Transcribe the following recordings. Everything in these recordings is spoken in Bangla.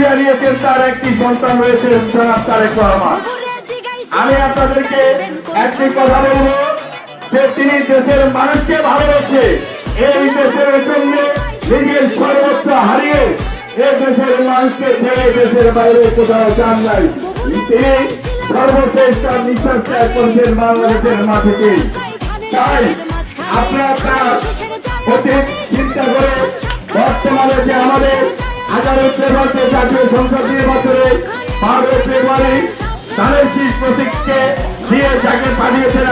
নিয়েছেন তার একটি সন্তান রয়েছে, জনাব তারেক রহমান। আমি আপনাদেরকে একটি কথা বলব, যে তিনি দেশের মানুষকে ভালোবেসে। এই দেশের জন্য নিজের সর্বোচ্চ হারিয়ে এই দেশের মানুষকে ছেড়ে দেশের বাইরে কোথাও যান নাই। তিনি সর্বশেষ তার নিঃশ্বাস ত্যাগ করেছেন বাংলাদেশের মাটিতে তাই আপনারা তার অতীত চিন্তা করে বর্তমানে যে আমাদের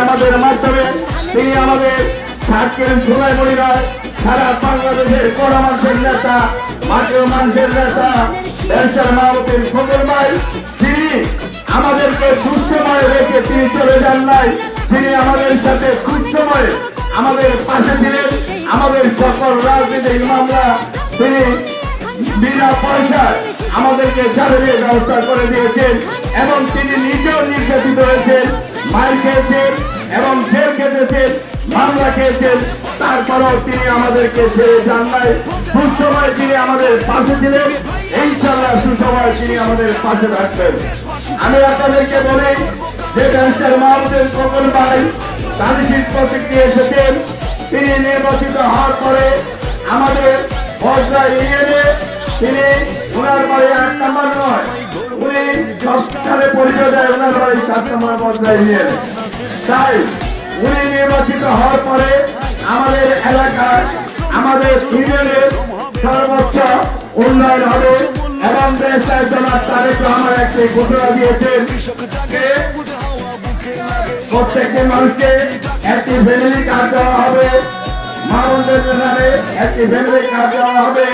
আমাদের মাধ্যমে। তিনি আমাদের থাকেন সময় মরিরায় সারা বাংলাদেশের কোন মানুষের নেতা, মাটির মানুষের নেতা, দেশের মাহমুদের ভাই। তিনি আমাদেরকে দুঃসময় রেখে তিনি চলে যান নাই। তিনি আমাদের সাথে দুঃসময়ে আমাদের পাশে ছিলেন। আমাদের সকল রাজনীতিক মামলা তিনি বিনা পয়সায় আমাদেরকে চাকরির ব্যবস্থা করে দিয়েছেন এবং তিনি নিজেও নির্যাতিত হয়েছেন, মার খেয়েছেন এবং জেল খেটেছেন, মামলা খেয়েছেন। তারপরেও তিনি আমাদেরকে ছেড়ে যান নাই। সুসময় তিনি আমাদের পাশে ছিলেন। ইনশাল্লাহ সুসময় তিনি আমাদের পাশে থাকবেন। আমি আপনাদেরকে বলি, যে ব্যাংকের মাহমুদের কবল ভাই তালিশির প্রতিক্রিয়া এসেছেন। তিনি নির্বাচিত হওয়ার পরে তিনি ওনার বাড়ি এক নম্বর নয়। উনি সবখানে পরিচয় দেয় ওনার বাড়ি সাত নম্বর বজরা ইউনিয়নে তাই উনি নির্বাচিত হওয়ার পরে আমাদের এলাকার আমাদের ইউনিয়নের সর্বোচ্চ উন্নয়ন হবে এবং দেশের জনাব তারেক রহমান একটি ঘোষণা দিয়েছেন প্রত্যেকটি মানুষকে একটি ফ্যামিলি কার্ড দেওয়া হবে মানুষদের নামে একটি ফ্যামিলি কার্ড দেওয়া হবে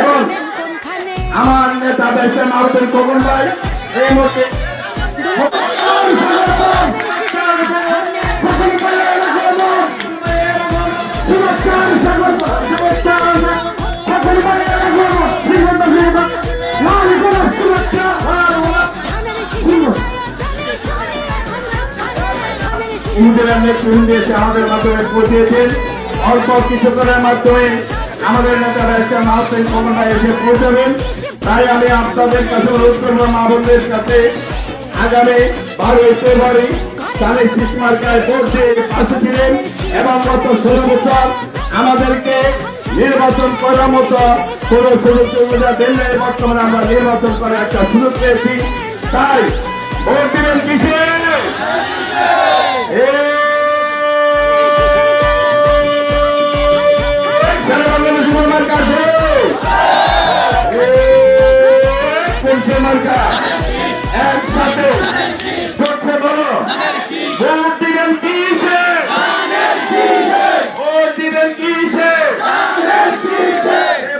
এবং নেতা দেশে কবুল ভাই এই মুহূর্তে এসে আমাদের মাধ্যমে পৌঁছেছেন। অল্প কিছুক্ষণের মাধ্যমে আমাদের নেতারা এসে মাহতেন কমনা এসে পৌঁছাবেন। তাই আমি আপনাদের কাছে অনুরোধ করব মা বোনদের কাছে, আগামী বারোই ফেব্রুয়ারি তাদের শিশুমার্কায় পৌঁছে পাশে ছিলেন এবং গত ষোলো বছর আমাদেরকে নির্বাচন করার মতো কোন সুযোগ সুবিধা নাই। বর্তমানে আমরা নির্বাচন করার একটা সুযোগ পেয়েছি তাই ভোট দিবেন কিসে ভোট দিবেন কিসে? ভোট দিবেন কিসে?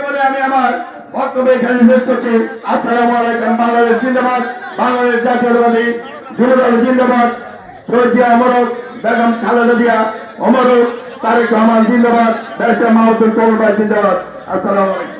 বলে আমি আমার বক্তব্য এখানে শেষ করছি। আসসালামু আলাইকুম, বাংলাদেশ জিন্দাবাদ, বাংলাদেশ জাতীয়তাবাদী যুবদল জিন্দাবাদ সৈজিয়া অমরক বেগম খালেদা জিয়া অমরক তারেক রহমান জিন্দাবাদ ব্যারিস্টার মাহমুদুল কবর জিন্দাবাদ। আসসালামু আলাইকুম।